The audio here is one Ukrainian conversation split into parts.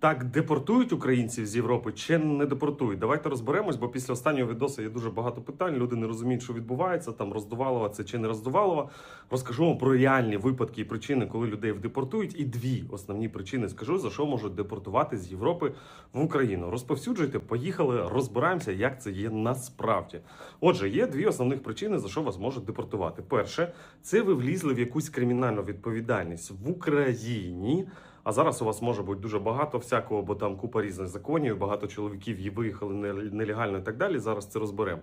так депортують українців з Європи чи не депортують? Давайте розберемось, бо після останнього відосу є дуже багато питань. Люди не розуміють, що відбувається, там роздувалова це чи не роздувалова. Розкажу вам про реальні випадки і причини, коли людей депортують. І дві основні причини скажу, за що можуть депортувати з Європи в Україну. Розповсюджуйте, поїхали, розбираємося, як це є насправді. Отже, є дві основних причини, за що вас можуть депортувати. Перше, це ви влізли в якусь кримінальну відповідальність в Україні. А зараз у вас може бути дуже багато всякого, бо там купа різних законів, багато чоловіків її виїхали нелегально і так далі. Зараз це розберемо.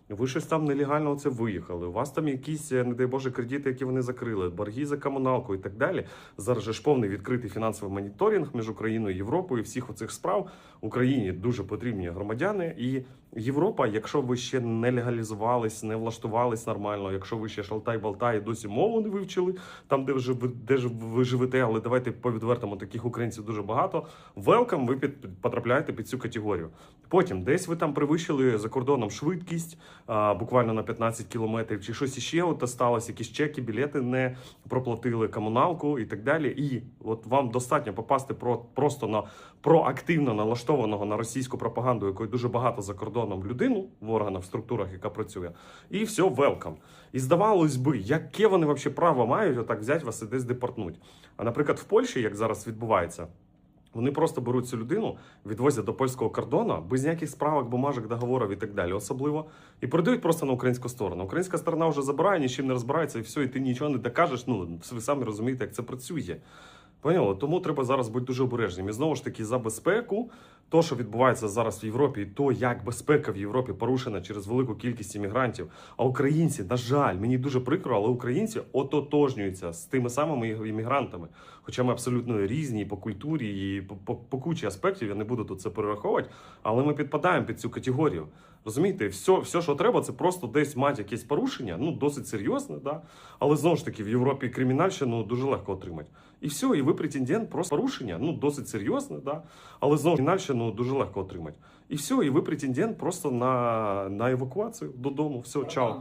ви щось там нелегально це виїхали. У вас там якісь, е, не дай Боже, кредити, які вони закрили, борги за комуналку і так далі. Зараз же ж повний відкритий фінансовий моніторинг між Україною і Європою. Всіх оцих справ Україні дуже потрібні громадяни. І Європа, якщо ви ще не легалізувались, не влаштувались нормально, якщо ви ще шалтай-балтай і досі мову не вивчили, там де ви, де ж ви живете, але давайте по відвертому таких українців дуже багато. Велкам, ви під, потрапляєте під цю категорію. Потім десь ви там перевищили за кордоном швидкість а, буквально на 15 кілометрів, чи щось іще от сталося, якісь чеки, білети не проплатили комуналку і так далі. І от вам достатньо попасти про просто на проактивно налаштованого на російську пропаганду, якої дуже багато за кордоном людину в органах, в структурах, яка працює, і все, велкам. І здавалось би, яке вони взагалі право мають отак взяти вас і десь депортнуть. А наприклад, в Польщі, як зараз відбувається. Вони просто беруть цю людину, відвозять до польського кордону без ніяких справок, бумажок, договорів і так далі, особливо, і передають просто на українську сторону. Українська сторона вже забирає, нічим не розбирається, і все, і ти нічого не докажеш. Ну ви самі розумієте, як це працює. Поняли? Тому треба зараз бути дуже обережним. І знову ж таки, за безпеку, то, що відбувається зараз в Європі, і то, як безпека в Європі порушена через велику кількість іммігрантів. А українці, на жаль, мені дуже прикро, але українці ототожнюються з тими самими іммігрантами. Хоча ми абсолютно різні по культурі, і по, по, по кучі аспектів, я не буду тут це перераховувати, але ми підпадаємо під цю категорію. Розумієте, все, все, що треба, це просто десь мати якесь порушення, ну досить серйозне, да? але знову ж таки в Європі кримінальщину дуже легко отримати. І все, і ви претендент, просто порушення, ну досить серйозне, да? але знову ж кримінальщину дуже легко отримати. І все, і ви претендент просто на, на евакуацію додому. Все, чао.